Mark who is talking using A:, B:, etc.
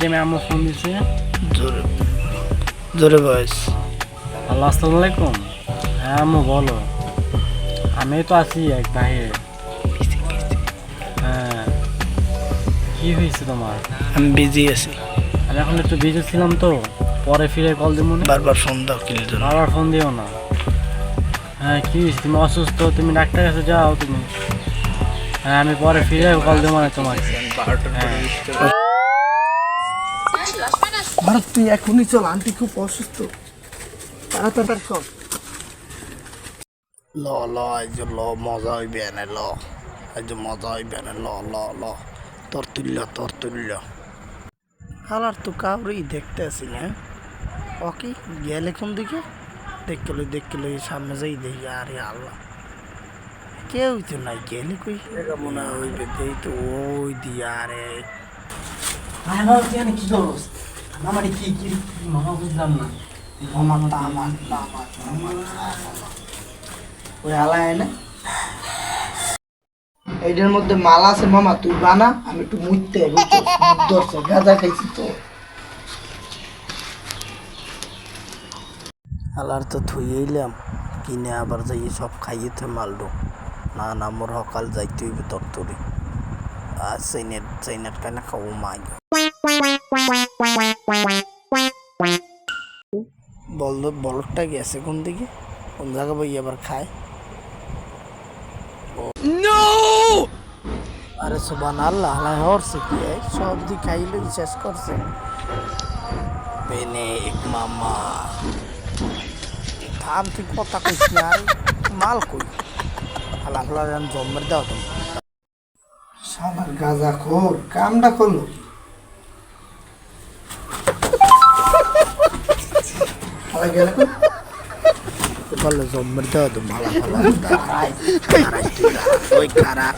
A: টাইমে আম্মু ফোন দিছে।
B: জোরে জোরে বয়স
A: আল্লাহ আসসালামু আলাইকুম। হ্যাঁ আম্মু বলো। আমি তো আছি এক বাইরে হ্যাঁ। কি হয়েছে তোমার?
B: আমি বিজি আছি।
A: আমি এখন একটু বিজি ছিলাম তো পরে ফিরে কল দিব
B: বারবার ফোন দাও কিল
A: আবার ফোন দিও না। হ্যাঁ কি হয়েছে? তুমি অসুস্থ তুমি ডাক্তার কাছে যাও তুমি। হ্যাঁ আমি পরে ফিরে কল দেবো না তোমার হ্যাঁ।
B: ভারত তুই এখনই চল আন্টি খুব অসুস্থ। তাড়াতাড়ি চল ল ল আজ ল মজা হইবে এনে ল। আজ মজা হইবে এনে ল ল ল। তোর তুল্য তোর তুল্য। হালার তো কাউরেই দেখতে আসি না। ওকে গেলে কোন দিকে? দেখতে লই দেখতে লই সামনে যাই দেখি আরে আল্লাহ। কেউ তো নাই গেলে কই? মনে হইবে দেই তো ওই দিয়া আরে।
A: কি করস আমার কি কি বুঝলাম না
B: আমার আমার আমার ওই এইটার মধ্যে মালা আছে মামা, তুই বানা, আমি একটু মুইতে গাঁজা খাইছি তো। আলার তো থুইলাম কিনে আবার যাই, সব খাইয়েতে মালডো না না, মোর সকাল যাইতে হইবে তরতরি। আর চাইনেট চাইনেট কাইনা খাব মাই বল বলদটা গেছে কোন দিকে? কোন জায়গা বই আবার খায় আরে সুবান আল্লাহ আল্লাহ হরছে কি? সব দিক খাইলে শেষ করছে। পেনে এক মামা। থাম তুই কথা কইস না মাল কই? আল্লাহ আল্লাহ জান জম্মের দাও তুমি সাবার গাজা খোর কামটা করল। আলা গেলে কই বলল জম্মের দাও তো মালা ফালা দাঁড়াই দাঁড়াই তুই দাঁড়া ওই খারাপ